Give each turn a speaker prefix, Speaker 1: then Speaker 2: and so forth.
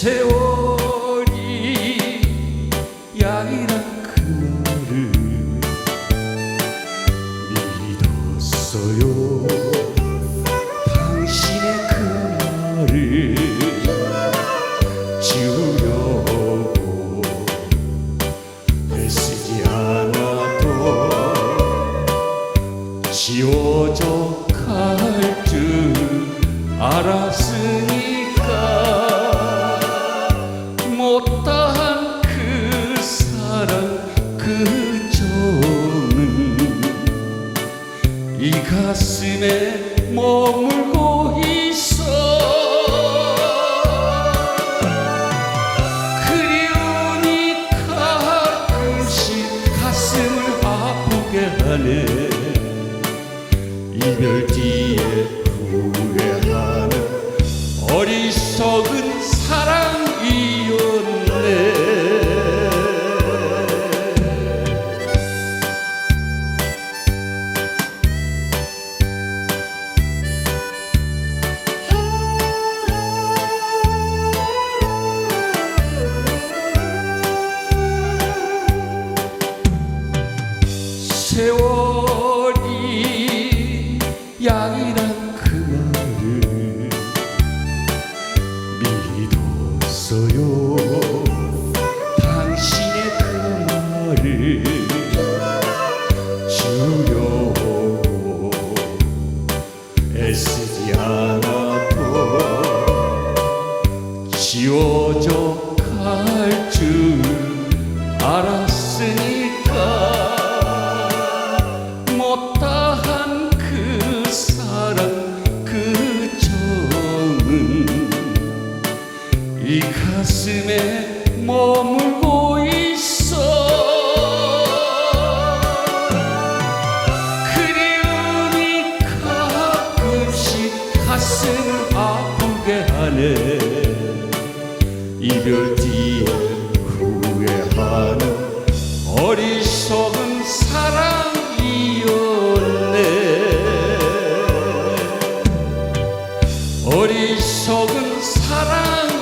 Speaker 1: 세월이 약이란 그 말을 믿었어요. 당신의 그 말을 지우려고 애쓰지 않아도 지워져 갈 줄 알았으니 이 가슴에 머물고 있어. 그리우니 가끔씩 가슴을 아프게 하네. 이별 뒤 애쓰지 않아도 지워져 갈 줄 알았으니까 못다한 그 사랑 그 정은 이 가슴에 머물 아프게 하네 이별 뒤에 후회하는 어리석은 사랑이었네. 어리석은 사랑이었네